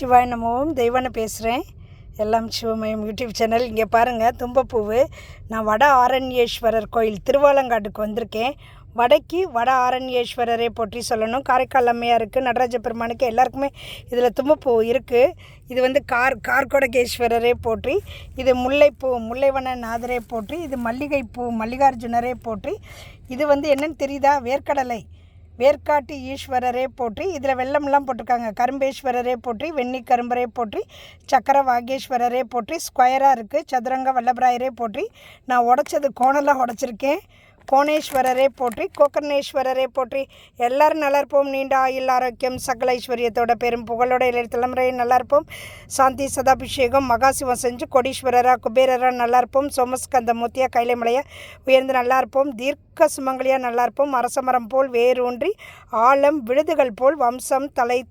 சிவாய் நமவும் தெய்வான பேசுகிறேன் எல்லாம் சிவமயம் யூடியூப் சேனல். இங்கே பாருங்கள் தும்பப்பூவு. நான் வட ஆரண்யேஸ்வரர் கோயில் திருவாலங்காட்டுக்கு வந்திருக்கேன். வடக்கு வட ஆரண்யேஸ்வரரை போற்றி சொல்லணும். காரைக்கால் அம்மையாருக்கு நடராஜ பெருமானுக்கு எல்லாருக்குமே இதில் தும்பப்பூ இருக்குது இது வந்து கார் கார்கொடகேஸ்வரரே போற்றி இது முல்லைப்பூ முல்லைவன நாதரே போற்றி இது மல்லிகைப்பூ மல்லிகார்ஜுனரே போற்றி. இது வந்து என்னன்னு தெரியுதா? வேர்க்கடலை. வேர்க்காட்டு ஈஸ்வரரே போற்றி. இதில் வெள்ளம்லாம் போட்டிருக்காங்க. கரும்பேஸ்வரரே போற்றி வெண்ணி கரும்பரே போற்றி சக்கர வாகேஸ்வரரே போற்றி ஸ்கொயராக இருக்குது சதுரங்க வல்லபராயரே போற்றி. நான் உடச்சது கோணலாக உடச்சிருக்கேன். கோணேஸ்வரரே போற்றி கோகர்ணேஸ்வரரே போற்றி. எல்லாரும் நல்லா இருப்போம் நீண்ட ஆயுள் ஆரோக்கியம் சகல ஐஸ்வர்யத்தோட பெரும் புகழோட இளைய தலைமுறையும் நல்லா இருப்போம் சாந்தி சதாபிஷேகம் மகாசிவம் செஞ்சு கொடீஸ்வரரா குபேரரா நல்லா இருப்போம் சோமஸ்கந்த மூத்தியா கைலைமலையா உயர்ந்து நல்லா இருப்போம் தீர்க்க சுமங்கலியா நல்லா இருப்போம் அரசமரம் போல் வேரூன்றி ஆழம் விழுதுகள் போல் வம்சம் தலை